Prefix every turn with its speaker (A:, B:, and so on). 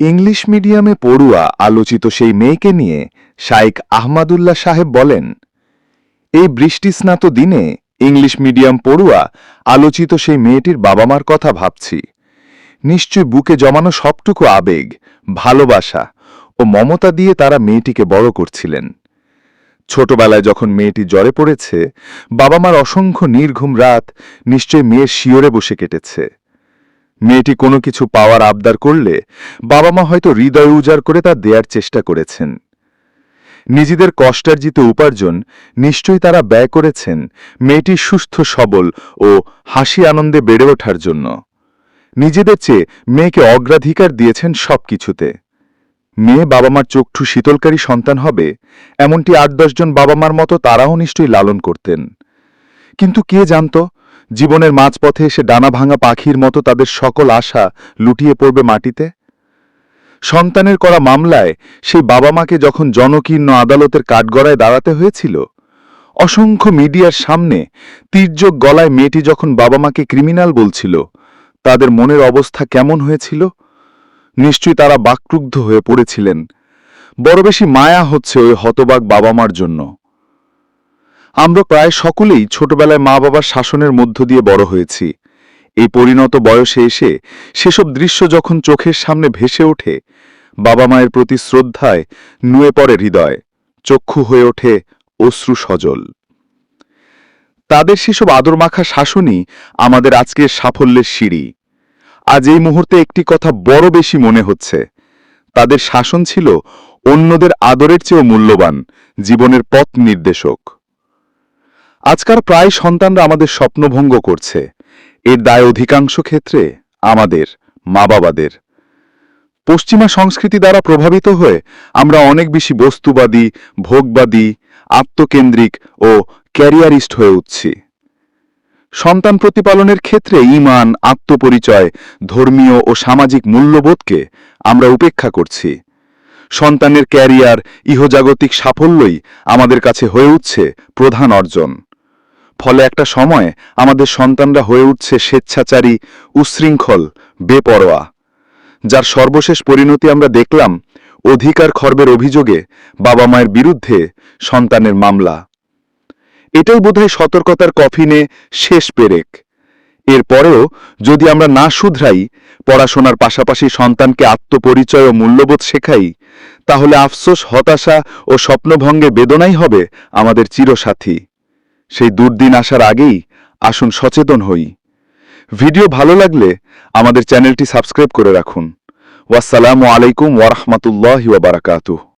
A: English মিডিয়ামে পড়ুয়া আলোচিত সেই মেয়েকে নিয়ে শাইক আহমাদুল্লাহ সাহেব বলেন, এই বৃষ্টিস্নাত দিনে ইংলিশ মিডিয়াম পড়ুয়া আলোচিত সেই মেয়েটির বাবা মার কথা ভাবছি। নিশ্চয় বুকে জমানো সবটুকু আবেগ, ভালোবাসা ও মমতা দিয়ে তারা মেয়েটিকে বড় করছিলেন। ছোটবেলায় যখন মেয়েটি জ্বরে পড়েছে বাবা মার অসংখ্য নির্ঘুম রাত নিশ্চয় মেয়ের শিওরে বসে কেটেছে। মেয়েটি কোনো কিছু পাওয়ার আবদার করলে বাবা মা হয়তো হৃদয় উজাড় করে তা দেয়ার চেষ্টা করেছেন। নিজেদের কষ্টার্জিত উপার্জন নিশ্চয়ই তারা ব্যয় করেছেন মেয়েটি সুস্থ, সবল ও হাসি আনন্দে বেড়ে ওঠার জন্য। নিজেদের চেয়ে মেয়েকে অগ্রাধিকার দিয়েছেন সবকিছুতে। মেয়ে বাবা মার চক্ষু শীতলকারী সন্তান হবে, এমনটি আট দশজন বাবা মার মতো তারাও নিশ্চয়ই লালন করতেন। কিন্তু কে জানত জীবনের মাঝপথে এসে ডানা ভাঙা পাখির মতো তাদের সকল আশা লুটিয়ে পড়বে মাটিতে? সন্তানের করা মামলায় সেই বাবা মাকে যখন জনকীর্ণ আদালতের কাঠগড়ায় দাঁড়াতে হয়েছিল, অসংখ্য মিডিয়ার সামনে তীর্যক গলায় মেয়েটি যখন বাবা মাকে ক্রিমিনাল বলছিল, তাদের মনের অবস্থা কেমন হয়েছিল? নিশ্চয়ই তারা বাকরুদ্ধ হয়ে পড়েছিলেন। বড় বেশি মায়া হচ্ছে ওই হতবাক বাবা মার জন্য। আমরা প্রায় সকলেই ছোটবেলায় মা বাবার শাসনের মধ্য দিয়ে বড় হয়েছি। এই পরিণত বয়সে এসে সেসব দৃশ্য যখন চোখের সামনে ভেসে ওঠে, বাবা মায়ের প্রতি শ্রদ্ধায় নুয়ে পড়ে হৃদয়, চক্ষু হয়ে ওঠে অশ্রু সজল। তাদের সেসব আদরমাখা শাসনই আমাদের আজকের সাফল্যের সিঁড়ি। আজ এই মুহূর্তে একটি কথা বড় বেশি মনে হচ্ছে। তাদের শাসন ছিল অন্যদের আদরের চেয়েও মূল্যবান, জীবনের পথ নির্দেশক। আজকাল প্রায় সন্তানরা আমাদের স্বপ্নভঙ্গ করছে। এর দায় অধিকাংশ ক্ষেত্রে আমাদের মা বাবাদের পশ্চিমা সংস্কৃতি দ্বারা প্রভাবিত হয়ে আমরা অনেক বেশি বস্তুবাদী, ভোগবাদী, আত্মকেন্দ্রিক ও ক্যারিয়ারিস্ট হয়ে উঠছি। সন্তান প্রতিপালনের ক্ষেত্রে ঈমান, আত্মপরিচয়, ধর্মীয় ও সামাজিক মূল্যবোধকে আমরা উপেক্ষা করছি। সন্তানের ক্যারিয়ার, ইহজাগতিক সাফল্যই আমাদের কাছে হয়ে উঠছে প্রধান অর্জন। ফলে একটা সময় আমাদের সন্তানরা হয়ে উঠছে স্বেচ্ছাচারী, উশৃঙ্খল, বেপরোয়া। যার সর্বশেষ পরিণতি আমরা দেখলাম অধিকার খর্বের অভিযোগে বাবা মায়ের বিরুদ্ধে সন্তানের মামলা। এটাই বোধহয় সতর্কতার কফিনে শেষ পেরেক। এরপরেও যদি আমরা না শুধরাই পড়াশোনার পাশাপাশি সন্তানকে আত্মপরিচয় ও মূল্যবোধ শেখাই, তাহলে আফসোস, হতাশা ও স্বপ্নভঙ্গে বেদনাই হবে আমাদের চিরসাথী। সেই দুর্দিন আসার আগেই আসুন সচেতন হই। ভিডিও ভালো লাগলে আমাদের চ্যানেলটি সাবস্ক্রাইব করে রাখুন। ওয়াসসালামু আলাইকুম ওয়ারহমাতুল্লাহি ওয়াবারাকাতুহ